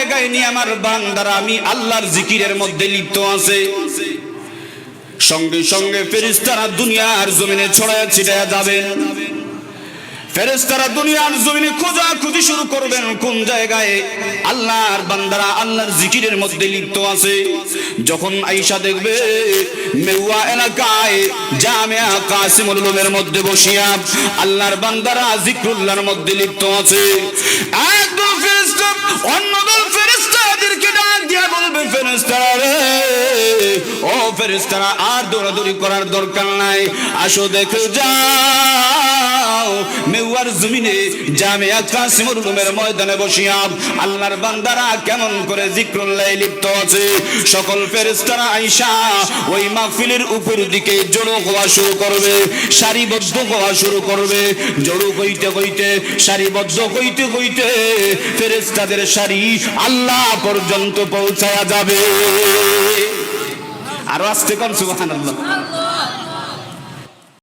জায়গায় আমার বান্দারা আমি আল্লাহর জিকিরের মধ্যে লিপ্ত আছে। সঙ্গে সঙ্গে ফেরেশতারা দুনিয়ার জমিনে ছড়ায় ছিটায় যাবেন। ফেরেশতারা দুনিয়ার জমিনে খোঁজা খুঁজি শুরু করবেন, কোন জায়গায়? আল্লাহর বান্দারা আল্লাহর জিকিরের মধ্যে লিপ্ত আছে। যখন আইসা দেখবে, মেউয়া এলাকায় জামিয়া কাসিমুল মধ্যে বসিয়া আল্লাহর বান্দারা জিক্রুল্লাহর মধ্যে লিপ্ত আছে। ফেরেশতা অন্য ফেরেশতারা আর দৌড়াদৌড়ি করার দরকার নাই। আসো দেখে যাও। জমিনে কাসিমুল উলুমের ময়দানে আল্লাহর বান্দারা কেমন করে লিপ্ত আছে? সকল আইসা ওই মাহফিলের উপর দিকে জড়ো হওয়া শুরু করবে, সারিবদ্ধ হওয়া শুরু করবে। জড়ো হইতে হইতে, সারিবদ্ধ হইতে হইতে ফেরেশতাদের সারি আল্লাহ পর্যন্ত পৌঁছায়া যাবে। আরও আসতে কম সুবহানাল্লাহ।